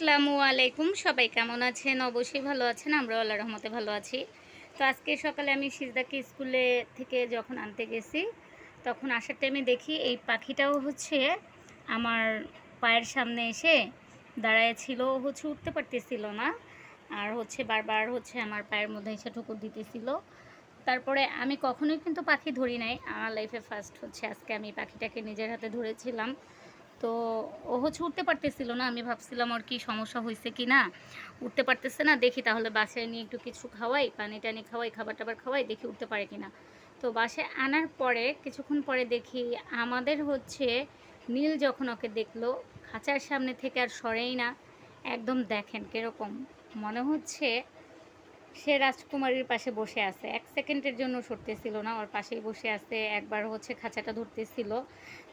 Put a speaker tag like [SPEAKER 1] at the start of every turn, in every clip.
[SPEAKER 1] আসসালামু আলাইকুম। সবাই কেমন আছেন? অবশ্যই ভালো আছেন। আমরা আল্লাহ রহমতে ভালো আছি। তো আজকে সকালে আমি সিজদাকে স্কুলে থেকে যখন আনতে গেছি, তখন আসার টাইমে দেখি এই পাখিটাও হচ্ছে আমার পায়ের সামনে এসে দাঁড়ায় ছিল। হচ্ছে উঠতে পারতেছিল না আর হচ্ছে বারবার হচ্ছে আমার পায়ের মধ্যে এসে ঠুকুর দিতেছিল। তারপরে আমি কখনোই কিন্তু পাখি ধরি নাই। আমার লাইফে ফার্স্ট হচ্ছে আজকে আমি পাখিটাকে নিজের হাতে ধরেছিলাম। তো ও হচ্ছে উঠতে পারতেছিল না, আমি ভাবছিলাম ওর কি সমস্যা হয়েছে কি না উঠতে পারতেছে না, দেখি তাহলে বাসায় নিয়ে একটু কিছু খাওয়াই, পানি টানি খাওয়াই, খাবার টাবার খাওয়াই, দেখি উঠতে পারে কি না তো বাসায় আনার পরে, কিছুক্ষণ পরে দেখি আমাদের হচ্ছে নীল যখন ওকে দেখল, খাঁচার সামনে থেকে আর সরেই না, একদম দেখেন কীরকম। মনে হচ্ছে সে রাজকুমারীর পাশে বসে আছে। এক সেকেন্ডের জন্য সরতেছিল না, ওর পাশেই বসে আছে, একবার হচ্ছে খাঁচাটা ধরতেছিল।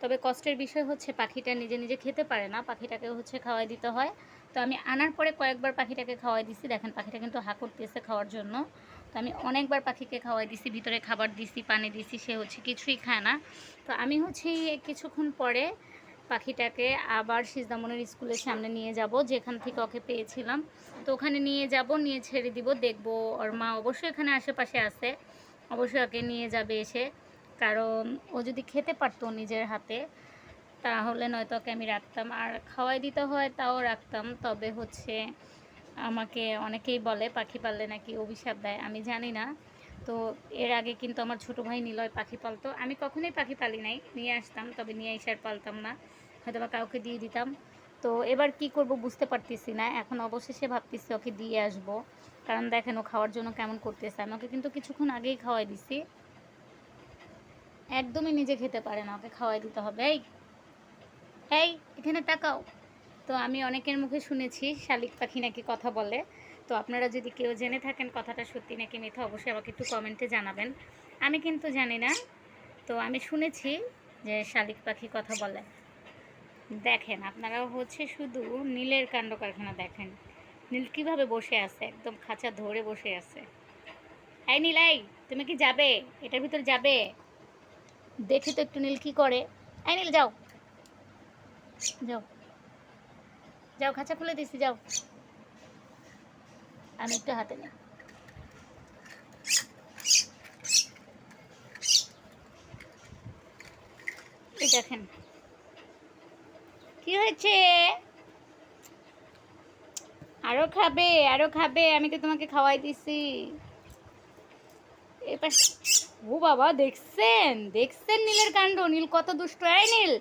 [SPEAKER 1] তবে কষ্টের বিষয় হচ্ছে পাখিটা নিজে নিজে খেতে পারে না, পাখিটাকে হচ্ছে খাওয়াই দিতে হয়। তো আমি আনার পরে কয়েকবার পাখিটাকে খাওয়াই দিছি, দেখেন পাখিটা কিন্তু হা করতেছে খাওয়ার জন্য। তো আমি অনেকবার পাখিকে খাওয়াই দিছি, ভিতরে খাবার দিছি, পানি দিছি, সে হচ্ছে কিছুই খায় না। তো আমি হচ্ছে কিছুক্ষণ পরে পাখিটাকে আবার সিজদামনের স্কুলের সামনে নিয়ে যাব, যেখান থেকে ওকে পেয়েছিলাম। তো ওখানে নিয়ে যাব, নিয়ে ছেড়ে দিব, দেখব ওর মা অবশ্যই এখানে আশেপাশে আছে। অবশ্যই ওকে নিয়ে যাবে এসে। কারণ ও যদি খেতে পারতো নিজের হাতে, তাহলে নয়তো ওকে আমি রাখতাম। আর খাওয়াই দিতে হয় তাও রাখতাম, তবে হচ্ছে আমাকে অনেকেই বলে, পাখি পাললে নাকি অভিশাপ দেয়, আমি জানি না। তো এর আগে কিন্তু আমার ছোটো ভাই নিলয় পাখি পালতো। আমি কখনোই পাখি পালি নাই, নিয়ে আসতাম, তবে নিয়ে এসে আর পালতাম না। হয়তো বা কাউকে দিয়ে দিতাম। তো এবার কি করব বুঝতে পারতেছি না, এখন অবশেষে ভাবতেছি ওকে দিয়ে আসব। কারণ দেখেন ও খাওয়ার জন্য কেমন করতেছে আমাকে কিন্তু কিছুক্ষণ আগেই খাওয়াই দিছি। একদমই নিজে খেতে পারে না, ওকে খাওয়াই দিতে হবে। এই এই, এখানে তাকাও। তো আমি অনেকের মুখে শুনেছি, শালিক পাখি নাকি কথা বলে। তো আপনারা যদি কেউ জেনে থাকেন কথাটা সত্যি নাকি মিথ্যা, অবশ্যই আমাকে একটু কমেন্টে জানাবেন। আমি কিন্তু জানি না। তো আমি শুনেছি যে শালিক পাখি কথা বলে। দেখেন, আপনারাও হচ্ছে শুধু নীলের কাণ্ড কারখানা দেখেন। নীল কীভাবে বসে আছে? একদম খাঁচা ধরে বসে আছে। এই নীল, এই, তুমি কি যাবে? এটার ভিতর যাবে? দেখে তো একটু নীল কি করে। এই নীল, যাও। যাও। যাও, খাঁচা খুলে দিছি, যাও। আমি একটু হাতে নিই। দেখেন। কি হয়েছে? আরও খাবে আরও খাবে, আমি তো তোমাকে খাওয়াই দিছি। এবার ও বাবা, দেখছেন? দেখছেন নীলের কাণ্ড? নীল কত দুষ্ট, এই নীল।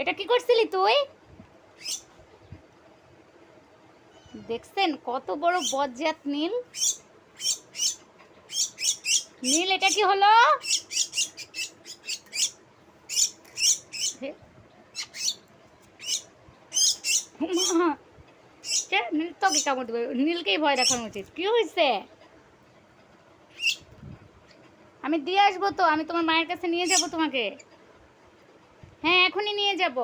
[SPEAKER 1] এটা কি করছিলি তুই? দেখছেন? কত বড় বজ্জাত নীল। নীল এটা কি হলো? নীল তোকে কামড় দেবে। নীলকেই ভয় দেখানো উচিত। কি হয়েছে আমি দিয়ে আসব তো, আমি তোমার মায়ের কাছে নিয়ে যাব তোমাকে। হ্যাঁ এখনই নিয়ে যাব।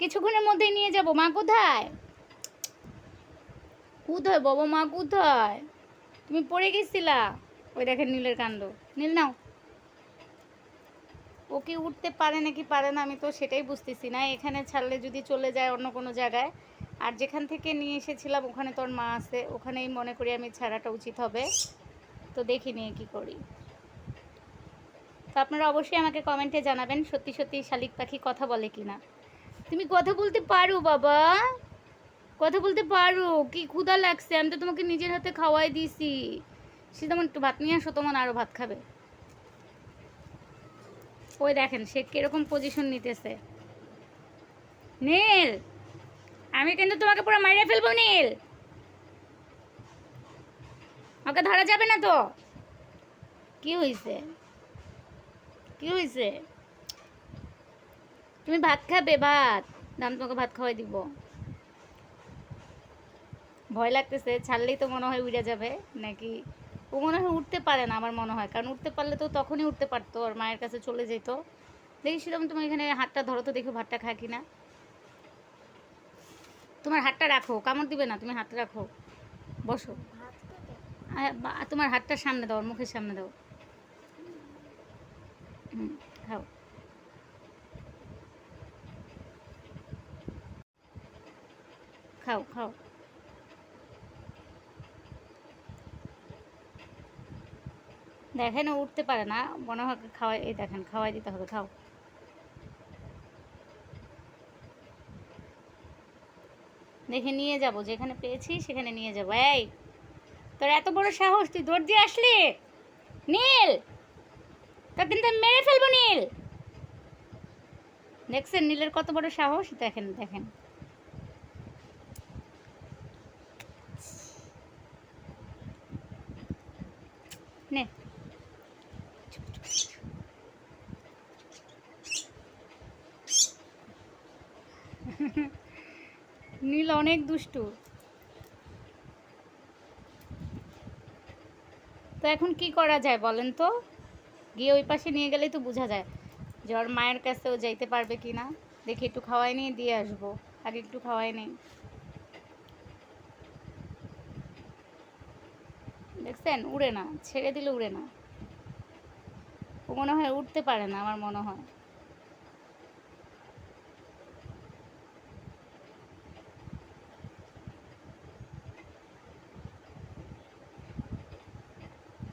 [SPEAKER 1] কিছুক্ষণের মধ্যেই নিয়ে যাব। মা কোথায়? কোথায় বাবা মা কোথায়? তুমি পড়ে গেছিলা? ওই দেখেন নীলের কাণ্ড। নীল, নাও। ও কি উঠতে পারে নাকি পারে না, আমি তো সেটাই বুঝতেছি না। এখানে ছাড়লে যদি চলে যায় অন্য কোনো জায়গায়। আর যেখান থেকে নিয়ে এসেছিলাম, ওখানে তোর মা আছে। ওখানেই মনে করি আমি ছাড়াটা উচিত হবে। তো দেখি নিয়ে কী করি। তো আপনারা অবশ্যই আমাকে কমেন্টে জানাবেন, সত্যি সত্যি শালিক পাখি কথা বলে কি না তুমি কথা বলতে পারো, বাবা। কথা বলতে পারো, কি ক্ষুধা লাগছে? আমি তো তোমাকে নিজের হাতে খাওয়াই দিছি। সে তেমন একটু ভাত নিয়ে আসো তোমার আরও ভাত খাবে। ওই দেখেন, সে কীরকম পজিশন নিতেছে। নীল, আমি কিন্তু তোমাকে পুরো মাইরে ফেলব, নীল। ওকে ধরা যাবে না তো? কি হয়েছে কি হয়েছে তুমি ভাত খাবে, ভাত। দাম তোমাকে ভাত খাওয়াই দিব। ভয় লাগতেছে, ছাড়লেই তো মনে হয় উড়ে যাবে, নাকি? ও মনে হয় উঠতে পারে না আমার মনে হয়, কারণ উঠতে পারলে তো তখনই উঠতে পারতো আর মায়ের কাছে চলে যেত। দেখি সেরকম তোমার এখানে হাতটা ধরো তো দেখো ভাতটা খায় কিনা। তোমার হাতটা রাখো, কামড় দিবে না, তুমি হাত রাখো। বসো। তোমার হাতটা সামনে দাও মুখের সামনে দাও। হুম, খাও। খাও খাও। দেখেন উঠতে পারে না। মনে হয় খাওয়াই, এই দেখেন, খাওয়াই দিতে হবে, খাও। দেখে নিয়ে যাব, যেখানে পেয়েছি সেখানে নিয়ে যাব। এই, তোর এত বড় সাহস, তুই দৌড় আসলি? নীল, তোর কিন্তু মেরে ফেলব, নীল। দেখছেন নীলের কত বড় সাহস? দেখেন দেখেন। নে। নীল অনেক দুষ্টু। তো এখন কি করা যায় বলেন তো? গিয়ে ওই পাশে নিয়ে গেলেই তো বোঝা যায় ওর মায়ের কাছেও যাইতে পারবে কি না? দেখি একটু খাওয়াই নিয়ে দিয়ে আসব। আগে একটু খাওয়াই নেই। দেখছেন? উড়ে না, ছেড়ে দিলে উড়ে না। ও মনে হয় উঠতে পারে না, আমার মনে হয়।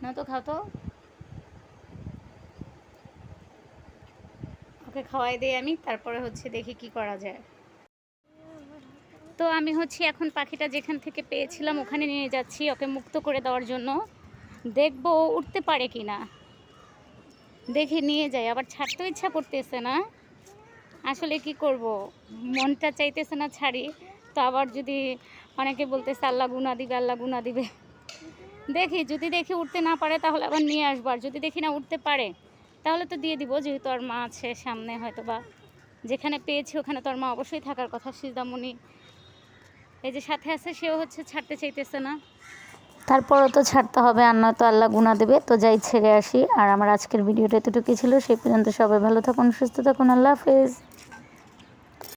[SPEAKER 1] না তো, খাও তো। ওকে খাওয়াই দিই আমি, তারপরে হচ্ছে দেখি কি করা যায়। তো আমি হচ্ছে এখন পাখিটা যেখান থেকে পেয়েছিলাম ওখানে নিয়ে যাচ্ছি, ওকে মুক্ত করে দেওয়ার জন্য। দেখব ও উঠতে পারে কি না। দেখে নিয়ে যাই, আবার ছাড়তেও ইচ্ছা করতেছে না। আসলে কি করব? মনটা চাইতেছে না ছাড়ি। তো আবার যদি অনেকে বলতেছে, আল্লাহ গুনা দিবে, আল্লাহ গুনা দিবে। দেখি, যদি দেখি উঠতে না পারে তাহলে আবার নিয়ে আসব, আর যদি দেখি না উঠতে পারে, তাহলে তো দিয়ে দিব, যেহেতু আর মা আছে সামনে হয়তো বা যেখানে পেয়েছি ওখানে তো আর মা অবশ্যই থাকার কথা সিজামণি এই যে সাথে আছে, সেও হচ্ছে ছাড়তে চাইতেছে না। তারপরও তো ছাড়তে হবে, আর নয়তো আল্লাহ গুণা দেবে। তো যাই ছেড়ে আসি, আর আমার আজকের ভিডিওটা এতটুকুই ছিল, সেই পর্যন্ত সবাই ভালো থাকুন, সুস্থ থাকুন, আল্লাহ হাফেজ।